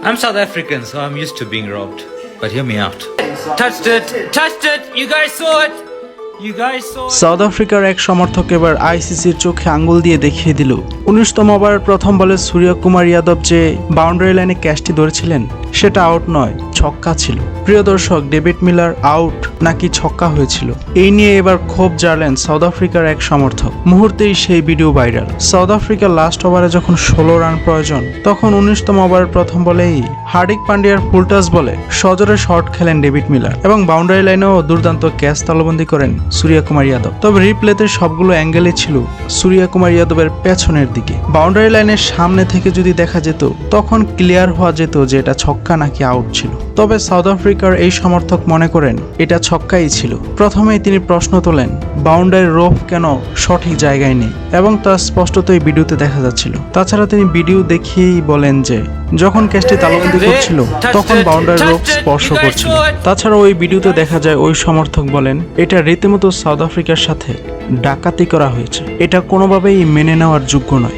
I'm South African, so I'm used to being robbed. But hear me out. Touched it! Touched it! You guys saw it! South আফ্রিকার এক সমর্থক এবার আইসিসির চোখে আঙ্গুল দিয়ে দেখিয়ে দিল উনিশতম ওভারের প্রথম বলে সূর্য কুমার যাদব যে বাউন্ডারি লাইনে ক্যাচটি ধরেছিলেন সেটা আউট নয় ছক্কা ছিল প্রিয় দর্শক ডেভিড মিলার আউট নাকি ছক্কা হয়েছিল। এই নিয়ে এবার ক্ষোভ জানালেন সাউথ আফ্রিকার এক সমর্থক। মুহূর্তেই সেই ভিডিও ভাইরাল। সাউথ আফ্রিকার লাস্ট ওভারে যখন ষোলো রান প্রয়োজন, তখন উনিশতম ওভারের প্রথম বলেই হার্দিক পান্ডিয়ার ফুলটাস বলে সজরে শট খেলেন ডেভিড মিলার এবং বাউন্ডারি লাইনেও দুর্দান্ত ক্যাচ তালবন্দি করেন সূর্য কুমার যাদব। তবে রিপ্লেতে সবগুলো অ্যাঙ্গেলে ছিল সূর্য কুমার যাদবের পেছনের দিকে। বাউন্ডারি লাইনের সামনে থেকে যদি দেখা যেত, তখন ক্লিয়ার হওয়া যেত যে এটা ছক্কা নাকি আউট ছিল। তবে সাউথ আফ্রিকার এই সমর্থক মনে করেন, এটা ছক্কাই ছিল। প্রথমেই তিনি প্রশ্ন তোলেন, বাউন্ডারি রোপ কেন সঠিক জায়গায় নেই? এবং তা স্পষ্টতই ভিডিওতে দেখা যাচ্ছিল। তাছাড়া তিনি ভিডিও দেখিয়েই বলেন যে, যখন ক্যাচটি তালবন্দি করছিল, তখন বাউন্ডারি রোপ স্পর্শ করছিল। তাছাড়া ওই ভিডিওতে দেখা যায়, ওই সমর্থক বলেন, এটা রীতিমতো সাউথ আফ্রিকার সাথে ডাকাতি করা হয়েছে। এটা কোনোভাবেই মেনে নেওয়ার যোগ্য নয়।